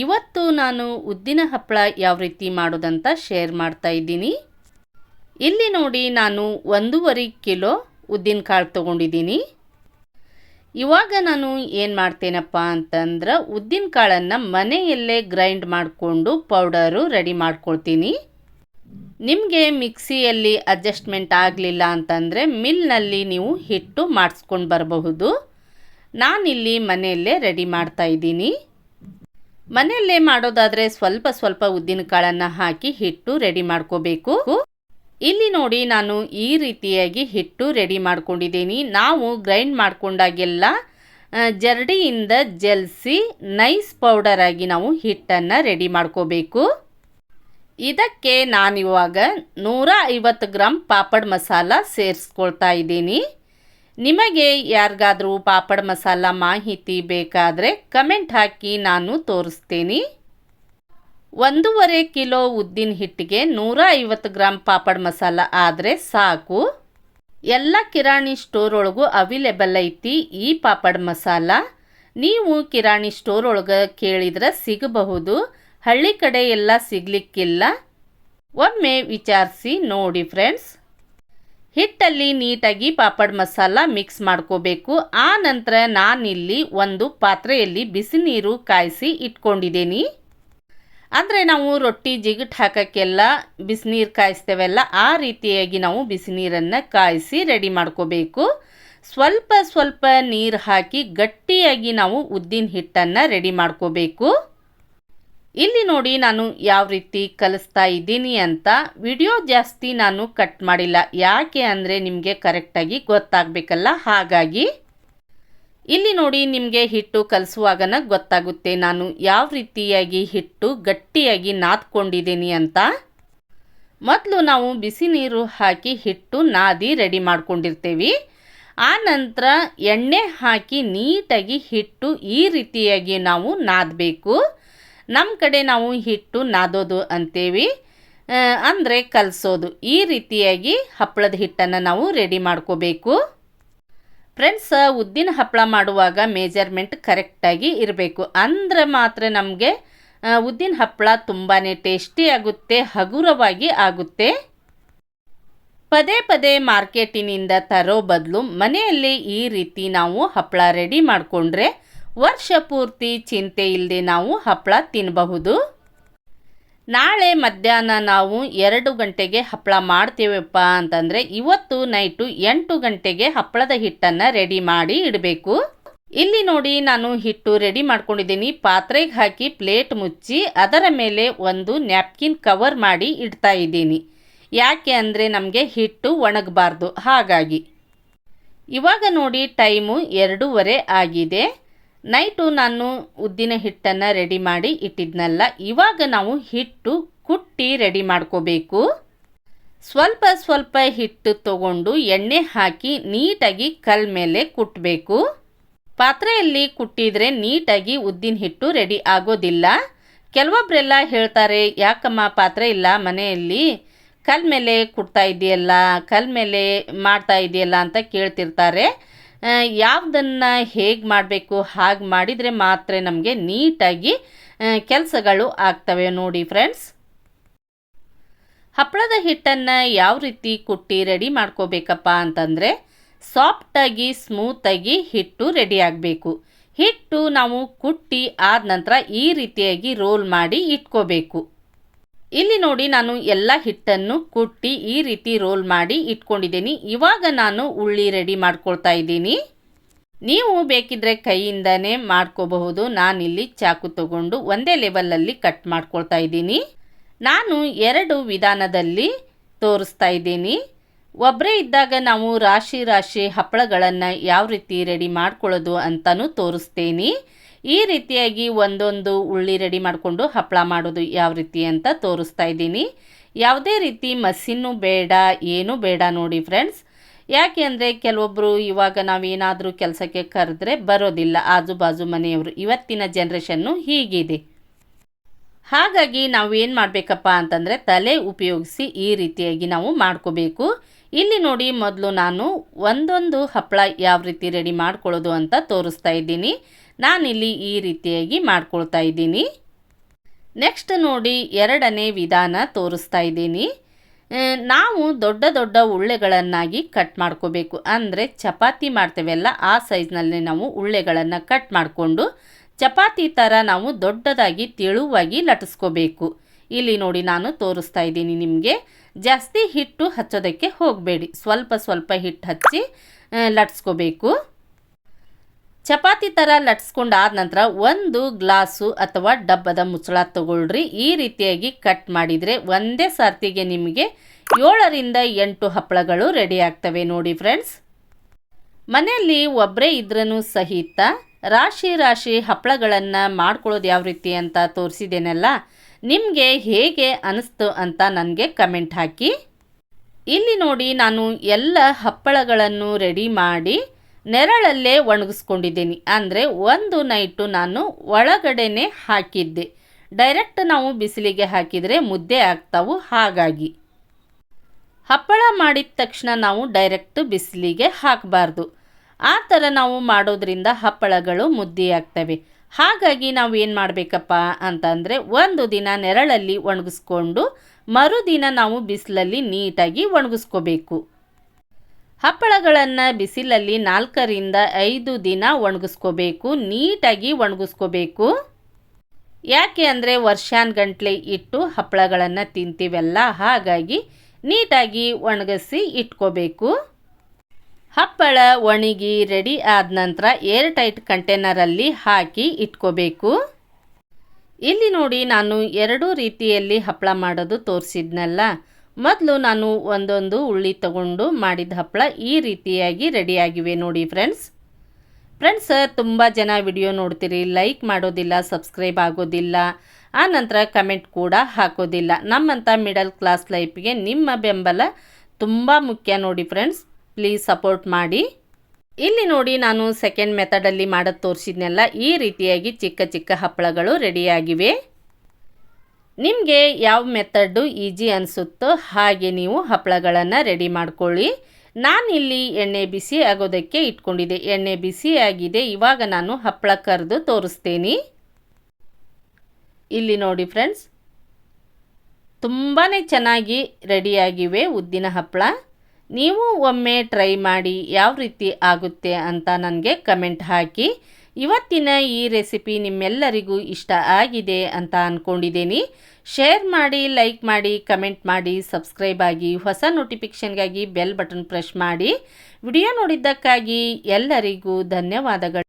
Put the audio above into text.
ಇವತ್ತು ನಾನು ಉದ್ದಿನ ಹಪ್ಪಳ ಯಾವ ರೀತಿ ಮಾಡೋದಂತ ಶೇರ್ ಮಾಡ್ತಾ ಇದ್ದೀನಿ. ಇಲ್ಲಿ ನೋಡಿ ನಾನು ಒಂದೂವರೆ ಕಿಲೋ ಉದ್ದಿನ ಕಾಳು ತೊಗೊಂಡಿದ್ದೀನಿ. ಇವಾಗ ನಾನು ಏನು ಮಾಡ್ತೇನಪ್ಪ ಅಂತಂದ್ರೆ ಉದ್ದಿನ ಕಾಳನ್ನು ಮನೆಯಲ್ಲೇ ಗ್ರೈಂಡ್ ಮಾಡಿಕೊಂಡು ಪೌಡರು ರೆಡಿ ಮಾಡ್ಕೊಳ್ತೀನಿ. ನಿಮಗೆ ಮಿಕ್ಸಿಯಲ್ಲಿ ಅಡ್ಜಸ್ಟ್ಮೆಂಟ್ ಆಗಲಿಲ್ಲ ಅಂತಂದರೆ ಮಿಲ್ನಲ್ಲಿ ನೀವು ಹಿಟ್ಟು ಮಾಡಿಸ್ಕೊಂಡು ಬರಬಹುದು. ನಾನಿಲ್ಲಿ ಮನೆಯಲ್ಲೇ ರೆಡಿ ಮಾಡ್ತಾ ಇದ್ದೀನಿ. ಮನೆಯಲ್ಲೇ ಮಾಡೋದಾದರೆ ಸ್ವಲ್ಪ ಸ್ವಲ್ಪ ಉದ್ದಿನ ಕಾಳನ್ನು ಹಾಕಿ ಹಿಟ್ಟು ರೆಡಿ ಮಾಡ್ಕೋಬೇಕು. ಇಲ್ಲಿ ನೋಡಿ ನಾನು ಈ ರೀತಿಯಾಗಿ ಹಿಟ್ಟು ರೆಡಿ ಮಾಡ್ಕೊಂಡಿದ್ದೀನಿ. ನಾವು ಗ್ರೈಂಡ್ ಮಾಡಿಕೊಂಡಾಗೆಲ್ಲ ಜರಡಿಯಿಂದ ಜಲ್ಸಿ ನೈಸ್ ಪೌಡರ್ ಆಗಿ ನಾವು ಹಿಟ್ಟನ್ನು ರೆಡಿ ಮಾಡ್ಕೋಬೇಕು. ಇದಕ್ಕೆ ನಾನಿವಾಗ ನೂರ ಐವತ್ತು ಗ್ರಾಮ್ ಪಾಪಡ್ ಮಸಾಲ ಸೇರಿಸ್ಕೊಳ್ತಾ ಇದ್ದೀನಿ. ನಿಮಗೆ ಯಾರಿಗಾದರೂ ಪಾಪಡ್ ಮಸಾಲ ಮಾಹಿತಿ ಬೇಕಾದರೆ ಕಮೆಂಟ್ ಹಾಕಿ ನಾನು ತೋರಿಸ್ತೀನಿ. ಒಂದೂವರೆ ಕಿಲೋ ಉದ್ದಿನ ಹಿಟ್ಟಿಗೆ ನೂರ ಐವತ್ತು ಗ್ರಾಮ್ ಪಾಪಡ್ ಮಸಾಲ ಆದರೆ ಸಾಕು. ಎಲ್ಲ ಕಿರಾಣಿ ಸ್ಟೋರ್ ಒಳಗೂ ಅವೈಲೇಬಲ್ ಐತಿ ಈ ಪಾಪಡ್ ಮಸಾಲ. ನೀವು ಕಿರಾಣಿ ಸ್ಟೋರ್ ಒಳಗೆ ಕೇಳಿದ್ರೆ ಸಿಗಬಹುದು. ಹಳ್ಳಿ ಕಡೆ ಎಲ್ಲ ಸಿಗ್ಲಿಕ್ಕಿಲ್ಲ. ಒಮ್ಮೆ ವಿಚಾರಿಸಿ ನೋಡಿ ಫ್ರೆಂಡ್ಸ್. ಹಿಟ್ಟಲ್ಲಿ ನೀಟಾಗಿ ಪಾಪಡ್ ಮಸಾಲ ಮಿಕ್ಸ್ ಮಾಡ್ಕೋಬೇಕು. ಆ ನಂತರ ನಾನಿಲ್ಲಿ ಒಂದು ಪಾತ್ರೆಯಲ್ಲಿ ಬಿಸಿ ನೀರು ಕಾಯಿಸಿ ಇಟ್ಕೊಂಡಿದ್ದೀನಿ. ಅಂದರೆ ನಾವು ರೊಟ್ಟಿ ಜಿಗಟ್ ಹಾಕೋಕ್ಕೆಲ್ಲ ಬಿಸಿನೀರು ಕಾಯಿಸ್ತೇವಲ್ಲ, ಆ ರೀತಿಯಾಗಿ ನಾವು ಬಿಸಿನೀರನ್ನು ಕಾಯಿಸಿ ರೆಡಿ ಮಾಡ್ಕೋಬೇಕು. ಸ್ವಲ್ಪ ಸ್ವಲ್ಪ ನೀರು ಹಾಕಿ ಗಟ್ಟಿಯಾಗಿ ನಾವು ಉದ್ದಿನ ಹಿಟ್ಟನ್ನು ರೆಡಿ ಮಾಡ್ಕೋಬೇಕು. ಇಲ್ಲಿ ನೋಡಿ ನಾನು ಯಾವ ರೀತಿ ಕಲಿಸ್ತಾ ಇದ್ದೀನಿ ಅಂತ. ವಿಡಿಯೋ ಜಾಸ್ತಿ ನಾನು ಕಟ್ ಮಾಡಿಲ್ಲ. ಯಾಕೆ ಅಂದರೆ ನಿಮಗೆ ಕರೆಕ್ಟಾಗಿ ಗೊತ್ತಾಗಬೇಕಲ್ಲ? ಹಾಗಾಗಿ ಇಲ್ಲಿ ನೋಡಿ ನಿಮಗೆ ಹಿಟ್ಟು ಕಲಿಸುವಾಗನ ಗೊತ್ತಾಗುತ್ತೆ. ನಾನು ಯಾವ ರೀತಿಯಾಗಿ ಹಿಟ್ಟು ಗಟ್ಟಿಯಾಗಿ ನಾದ್ಕೊಂಡಿದ್ದೀನಿ ಅಂತ. ಮೊದಲು ನಾವು ಬಿಸಿ ನೀರು ಹಾಕಿ ಹಿಟ್ಟು ನಾದಿ ರೆಡಿ ಮಾಡ್ಕೊಂಡಿರ್ತೀವಿ. ಆ ನಂತರ ಎಣ್ಣೆ ಹಾಕಿ ನೀಟಾಗಿ ಹಿಟ್ಟು ಈ ರೀತಿಯಾಗಿ ನಾವು ನಾದಬೇಕು. ನಮ್ಮ ಕಡೆ ನಾವು ಹಿಟ್ಟು ನಾದೋದು ಅಂತೇವಿ. ಅಂದರೆ ಕಲಸೋದು. ಈ ರೀತಿಯಾಗಿ ಹಪ್ಪಳದ ಹಿಟ್ಟನ್ನು ನಾವು ರೆಡಿ ಮಾಡ್ಕೋಬೇಕು. ಫ್ರೆಂಡ್ಸ್ ಉದ್ದಿನ ಹಪ್ಪಳ ಮಾಡುವಾಗ ಮೇಜರ್ಮೆಂಟ್ ಕರೆಕ್ಟಾಗಿ ಇರಬೇಕು. ಅಂದರೆ ಮಾತ್ರ ನಮಗೆ ಉದ್ದಿನ ಹಪ್ಪಳ ತುಂಬಾ ಟೇಸ್ಟಿ ಆಗುತ್ತೆ, ಹಗುರವಾಗಿ ಆಗುತ್ತೆ. ಪದೇ ಪದೇ ಮಾರ್ಕೆಟಿನಿಂದ ತರೋ ಬದಲು ಮನೆಯಲ್ಲಿ ಈ ರೀತಿ ನಾವು ಹಪ್ಪಳ ರೆಡಿ ಮಾಡಿಕೊಂಡ್ರೆ ವರ್ಷ ಪೂರ್ತಿ ಚಿಂತೆ ಇಲ್ಲದೆ ನಾವು ಹಪ್ಪಳ ತಿನ್ನಬಹುದು ನಾಳೆ ಮಧ್ಯಾಹ್ನ ನಾವು ಎರಡು ಗಂಟೆಗೆ ಹಪ್ಪಳ ಮಾಡ್ತೀವಪ್ಪ ಅಂತಂದರೆ ಇವತ್ತು ನೈಟು ಎಂಟು ಗಂಟೆಗೆ ಹಪ್ಪಳದ ಹಿಟ್ಟನ್ನು ರೆಡಿ ಮಾಡಿ ಇಡಬೇಕು. ಇಲ್ಲಿ ನೋಡಿ ನಾನು ಹಿಟ್ಟು ರೆಡಿ ಮಾಡ್ಕೊಂಡಿದ್ದೀನಿ. ಪಾತ್ರೆಗೆ ಹಾಕಿ ಪ್ಲೇಟ್ ಮುಚ್ಚಿ ಅದರ ಮೇಲೆ ಒಂದು ನ್ಯಾಪ್ಕಿನ್ ಕವರ್ ಮಾಡಿ ಇಡ್ತಾ ಇದ್ದೀನಿ. ಯಾಕೆ ಅಂದರೆ ನಮಗೆ ಹಿಟ್ಟು ಒಣಗಬಾರ್ದು. ಹಾಗಾಗಿ ಇವಾಗ ನೋಡಿ ಟೈಮು ಎರಡೂವರೆ ಆಗಿದೆ. ನೈಟು ನಾನು ಉದ್ದಿನ ಹಿಟ್ಟನ್ನು ರೆಡಿ ಮಾಡಿ ಇಟ್ಟಿದ್ನಲ್ಲ, ಇವಾಗ ನಾವು ಹಿಟ್ಟು ಕುಟ್ಟಿ ರೆಡಿ ಮಾಡ್ಕೋಬೇಕು. ಸ್ವಲ್ಪ ಸ್ವಲ್ಪ ಹಿಟ್ಟು ತಗೊಂಡು ಎಣ್ಣೆ ಹಾಕಿ ನೀಟಾಗಿ ಕಲ್ ಮೇಲೆ ಕುಟ್ಟಬೇಕು ಪಾತ್ರೆಯಲ್ಲಿ ಕುಟ್ಟಿದರೆ ನೀಟಾಗಿ ಉದ್ದಿನ ಹಿಟ್ಟು ರೆಡಿ ಆಗೋದಿಲ್ಲ. ಕೆಲವೊಬ್ಬರೆಲ್ಲ ಹೇಳ್ತಾರೆ, ಯಾಕಮ್ಮ ಪಾತ್ರೆ ಇಲ್ಲ ಮನೆಯಲ್ಲಿ? ಕಲ್ ಮೇಲೆ ಕುಟ್ತಾ ಇದೆಯಲ್ಲ, ಕಲ್ ಮೇಲೆ ಮಾಡ್ತಾ ಇದೆಯಲ್ಲ ಅಂತ ಕೇಳ್ತಿರ್ತಾರೆ. ಯಾವುದನ್ನು ಹೇಗೆ ಮಾಡಬೇಕು, ಹಾಗೆ ಮಾಡಿದರೆ ಮಾತ್ರ ನಮಗೆ ನೀಟಾಗಿ ಕೆಲಸಗಳು ಆಗ್ತವೆ ನೋಡಿ ಫ್ರೆಂಡ್ಸ್ ಹಪ್ಪಳದ ಹಿಟ್ಟನ್ನು ಯಾವ ರೀತಿ ಕುಟ್ಟಿ ರೆಡಿ ಮಾಡ್ಕೋಬೇಕಪ್ಪ ಅಂತಂದರೆ ಸಾಫ್ಟಾಗಿ ಸ್ಮೂತಾಗಿ ಹಿಟ್ಟು ರೆಡಿ ಆಗಬೇಕು. ಹಿಟ್ಟು ನಾವು ಕುಟ್ಟಿ ಆದ ನಂತರ ಈ ರೀತಿಯಾಗಿ ರೋಲ್ ಮಾಡಿ ಇಟ್ಕೋಬೇಕು. ಇಲ್ಲಿ ನೋಡಿ ನಾನು ಎಲ್ಲ ಹಿಟ್ಟನ್ನು ಕುಟ್ಟಿ ಈ ರೀತಿ ರೋಲ್ ಮಾಡಿ ಇಟ್ಕೊಂಡಿದ್ದೀನಿ. ಇವಾಗ ನಾನು ಉಳ್ಳಿ ರೆಡಿ ಮಾಡ್ಕೊಳ್ತಾ ಇದ್ದೀನಿ. ನೀವು ಬೇಕಿದ್ರೆ ಕೈಯಿಂದನೇ ಮಾಡ್ಕೋಬಹುದು. ನಾನಿಲ್ಲಿ ಚಾಕು ತಗೊಂಡು ಒಂದೇ ಲೆವೆಲಲ್ಲಿ ಕಟ್ ಮಾಡ್ಕೊಳ್ತಾ ಇದ್ದೀನಿ. ನಾನು ಎರಡು ವಿಧಾನದಲ್ಲಿ ತೋರಿಸ್ತಾ ಇದ್ದೀನಿ. ಒಬ್ಬರೇ ಇದ್ದಾಗ ನಾವು ರಾಶಿ ರಾಶಿ ಹಪ್ಪಳಗಳನ್ನು ಯಾವ ರೀತಿ ರೆಡಿ ಮಾಡ್ಕೊಳ್ಳೋದು ಅಂತಲೂ ತೋರಿಸ್ತೇನೆ. ಈ ರೀತಿಯಾಗಿ ಒಂದೊಂದು ಉಳ್ಳಿ ರೆಡಿ ಮಾಡಿಕೊಂಡು ಹಪ್ಪಳ ಮಾಡೋದು ಯಾವ ರೀತಿ ಅಂತ ತೋರಿಸ್ತಾ ಇದ್ದೀನಿ. ಯಾವುದೇ ರೀತಿ ಮಸಿನ್ನು ಬೇಡ, ಏನೂ ಬೇಡ ನೋಡಿ ಫ್ರೆಂಡ್ಸ್ ಯಾಕೆ ಅಂದರೆ ಕೆಲವೊಬ್ಬರು ಇವಾಗ ನಾವೇನಾದರೂ ಕೆಲಸಕ್ಕೆ ಕರೆದ್ರೆ ಬರೋದಿಲ್ಲ. ಆಜು ಬಾಜು ಮನೆಯವರು, ಇವತ್ತಿನ ಜನ್ರೇಷನ್ನು ಹೀಗಿದೆ. ಹಾಗಾಗಿ ನಾವು ಏನು ಮಾಡಬೇಕಪ್ಪ ಅಂತಂದರೆ ತಲೆ ಉಪಯೋಗಿಸಿ ಈ ರೀತಿಯಾಗಿ ನಾವು ಮಾಡ್ಕೋಬೇಕು. ಇಲ್ಲಿ ನೋಡಿ ಮೊದಲು ನಾನು ಒಂದೊಂದು ಹಪ್ಪಳ ಯಾವ ರೀತಿ ರೆಡಿ ಮಾಡ್ಕೊಳ್ಳೋದು ಅಂತ ತೋರಿಸ್ತಾ ಇದ್ದೀನಿ. ನಾನಿಲ್ಲಿ ಈ ರೀತಿಯಾಗಿ ಮಾಡ್ಕೊಳ್ತಾ ಇದ್ದೀನಿ. ನೆಕ್ಸ್ಟ್ ನೋಡಿ ಎರಡನೇ ವಿಧಾನ ತೋರಿಸ್ತಾ ಇದ್ದೀನಿ. ನಾವು ದೊಡ್ಡ ದೊಡ್ಡ ಉಳ್ಳೆಗಳನ್ನಾಗಿ ಕಟ್ ಮಾಡ್ಕೋಬೇಕು. ಅಂದರೆ ಚಪಾತಿ ಮಾಡ್ತೇವೆಲ್ಲ, ಆ ಸೈಜ್ನಲ್ಲಿ ನಾವು ಉಳ್ಳೆಗಳನ್ನು ಕಟ್ ಮಾಡಿಕೊಂಡು ಚಪಾತಿ ಥರ ನಾವು ದೊಡ್ಡದಾಗಿ ತೆಳುವಾಗಿ ಲಟಿಸ್ಕೋಬೇಕು. ಇಲ್ಲಿ ನೋಡಿ ನಾನು ತೋರಿಸ್ತಾ ಇದ್ದೀನಿ ನಿಮಗೆ. ಜಾಸ್ತಿ ಹಿಟ್ಟು ಹಚ್ಚೋದಕ್ಕೆ ಹೋಗಬೇಡಿ. ಸ್ವಲ್ಪ ಸ್ವಲ್ಪ ಹಿಟ್ಟು ಹಚ್ಚಿ ಲಟ್ಸ್ಕೋಬೇಕು. ಚಪಾತಿ ಥರ ಲಟ್ಸ್ಕೊಂಡಾದ ನಂತರ ಒಂದು ಗ್ಲಾಸು ಅಥವಾ ಡಬ್ಬದ ಮುಚ್ಚಳ ತಗೊಳ್ರಿ. ಈ ರೀತಿಯಾಗಿ ಕಟ್ ಮಾಡಿದರೆ ಒಂದೇ ಸರ್ತಿಗೆ ನಿಮಗೆ ಏಳರಿಂದ ಎಂಟು ಹಪ್ಪಳಗಳು ರೆಡಿ ಆಗ್ತವೆ ನೋಡಿ ಫ್ರೆಂಡ್ಸ್ ಮನೆಯಲ್ಲಿ ಒಬ್ಬರೇ ಇದ್ರೂ ಸಹಿತ ರಾಶಿ ರಾಶಿ ಹಪ್ಪಳಗಳನ್ನು ಮಾಡ್ಕೊಳ್ಳೋದು ಯಾವ ರೀತಿ ಅಂತ ತೋರಿಸಿದ್ದೇನಲ್ಲ ನಿಮಗೆ ಹೇಗೆ ಅನಿಸ್ತು ಅಂತ ನನಗೆ ಕಮೆಂಟ್ ಹಾಕಿ. ಇಲ್ಲಿ ನೋಡಿ ನಾನು ಎಲ್ಲ ಹಪ್ಪಳಗಳನ್ನು ರೆಡಿ ಮಾಡಿ ನೆರಳಲ್ಲೇ ಒಣಗಿಸ್ಕೊಂಡಿದ್ದೀನಿ. ಅಂದರೆ ಒಂದು ನೈಟು ನಾನು ಒಳಗಡೆನೆ ಹಾಕಿದ್ದೆ. ಡೈರೆಕ್ಟ್ ನಾವು ಬಿಸಿಲಿಗೆ ಹಾಕಿದರೆ ಮುದ್ದೆ ಆಗ್ತಾವು ಹಾಗಾಗಿ. ಹಪ್ಪಳ ಮಾಡಿದ ತಕ್ಷಣ ನಾವು ಡೈರೆಕ್ಟ್ ಬಿಸಿಲಿಗೆ ಹಾಕಬಾರ್ದು. ಆ ಥರ ನಾವು ಮಾಡೋದ್ರಿಂದ ಹಪ್ಪಳಗಳು ಮುದ್ದೆ ಆಗ್ತವೆ. ಹಾಗಾಗಿ ನಾವು ಏನು ಮಾಡಬೇಕಪ್ಪ ಅಂತಂದರೆ ಒಂದು ದಿನ ನೆರಳಲ್ಲಿ ಒಣಗಿಸ್ಕೊಂಡು ಮರುದಿನ ನಾವು ಬಿಸಿಲಲ್ಲಿ ನೀಟಾಗಿ ಒಣಗಿಸ್ಕೋಬೇಕು. ಹಪ್ಪಳಗಳನ್ನು ಬಿಸಿಲಲ್ಲಿ ನಾಲ್ಕರಿಂದ ಐದು ದಿನ ಒಣಗಿಸ್ಕೋಬೇಕು, ನೀಟಾಗಿ ಒಣಗಿಸ್ಕೋಬೇಕು. ಯಾಕೆ ಅಂದರೆ ವರ್ಷಾನ್ಗಂಟ್ಲೆ ಇಟ್ಟು ಹಪ್ಪಳಗಳನ್ನು ತಿಂತೀವಲ್ಲ, ಹಾಗಾಗಿ ನೀಟಾಗಿ ಒಣಗಿಸಿ ಇಟ್ಕೋಬೇಕು. ಹಪ್ಪಳ ಒಣಗಿ ರೆಡಿ ಆದ ನಂತರ ಏರ್ ಟೈಟ್ ಕಂಟೈನರಲ್ಲಿ ಹಾಕಿ ಇಟ್ಕೋಬೇಕು. ಇಲ್ಲಿ ನೋಡಿ ನಾನು ಎರಡೂ ರೀತಿಯಲ್ಲಿ ಹಪ್ಪಳ ಮಾಡೋದು ತೋರಿಸಿದ್ನಲ್ಲ. ಮೊದಲು ನಾನು ಒಂದೊಂದು ಉಳ್ಳಿ ತಗೊಂಡು ಮಾಡಿದ ಹಪ್ಪಳ ಈ ರೀತಿಯಾಗಿ ರೆಡಿಯಾಗಿವೆ ನೋಡಿ ಫ್ರೆಂಡ್ಸ್. ಫ್ರೆಂಡ್ಸ್, ತುಂಬ ಜನ ವಿಡಿಯೋ ನೋಡ್ತೀರಿ, ಲೈಕ್ ಮಾಡೋದಿಲ್ಲ, ಸಬ್ಸ್ಕ್ರೈಬ್ ಆಗೋದಿಲ್ಲ, ಆ ನಂತರ ಕಮೆಂಟ್ ಕೂಡ ಹಾಕೋದಿಲ್ಲ. ನಮ್ಮಂಥ ಮಿಡಲ್ ಕ್ಲಾಸ್ ಲೈಫ್ಗೆ ನಿಮ್ಮ ಬೆಂಬಲ ತುಂಬ ಮುಖ್ಯ ನೋಡಿ ಫ್ರೆಂಡ್ಸ್. ಪ್ಲೀಸ್ ಸಪೋರ್ಟ್ ಮಾಡಿ. ಇಲ್ಲಿ ನೋಡಿ ನಾನು ಸೆಕೆಂಡ್ ಮೆಥಡಲ್ಲಿ ಮಾಡೋದು ತೋರಿಸಿದ್ನೆಲ್ಲ, ಈ ರೀತಿಯಾಗಿ ಚಿಕ್ಕ ಚಿಕ್ಕ ಹಪ್ಪಳಗಳು ರೆಡಿಯಾಗಿವೆ. ನಿಮಗೆ ಯಾವ ಮೆಥಡ್ಡು ಈಜಿ ಅನಿಸುತ್ತೋ ಹಾಗೆ ನೀವು ಹಪ್ಪಳಗಳನ್ನು ರೆಡಿ ಮಾಡ್ಕೊಳ್ಳಿ. ನಾನಿಲ್ಲಿ ಎಣ್ಣೆ ಬಿಸಿ ಆಗೋದಕ್ಕೆ ಇಟ್ಕೊಂಡಿದ್ದೆ. ಎಣ್ಣೆ ಬಿಸಿ ಆಗಿದೆ. ಇವಾಗ ನಾನು ಹಪ್ಪಳ ಕರೆದು ತೋರಿಸ್ತೀನಿ. ಇಲ್ಲಿ ನೋಡಿ ಫ್ರೆಂಡ್ಸ್ ತುಂಬಾ ಚೆನ್ನಾಗಿ ರೆಡಿಯಾಗಿವೆ ಉದ್ದಿನ ಹಪ್ಪಳ. ನೀವು ಒಮ್ಮೆ ಟ್ರೈ ಮಾಡಿ ಯಾವ ರೀತಿ ಆಗುತ್ತೆ ಅಂತ ನನಗೆ ಕಮೆಂಟ್ ಹಾಕಿ. ಇವತ್ತಿನ ಈ ರೆಸಿಪಿ ನಿಮ್ಮೆಲ್ಲರಿಗೂ ಇಷ್ಟ ಆಗಿದೆ ಅಂತ ಅಂದ್ಕೊಂಡಿದ್ದೀನಿ ಶೇರ್ ಮಾಡಿ, ಲೈಕ್ ಮಾಡಿ, ಕಮೆಂಟ್ ಮಾಡಿ, ಸಬ್ಸ್ಕ್ರೈಬ್ ಆಗಿ, ಹೊಸ ನೋಟಿಫಿಕೇಷನ್ಗಾಗಿ ಬೆಲ್ ಬಟನ್ ಪ್ರೆಸ್ ಮಾಡಿ. ವಿಡಿಯೋ ನೋಡಿದ್ದಕ್ಕಾಗಿ ಎಲ್ಲರಿಗೂ ಧನ್ಯವಾದಗಳು.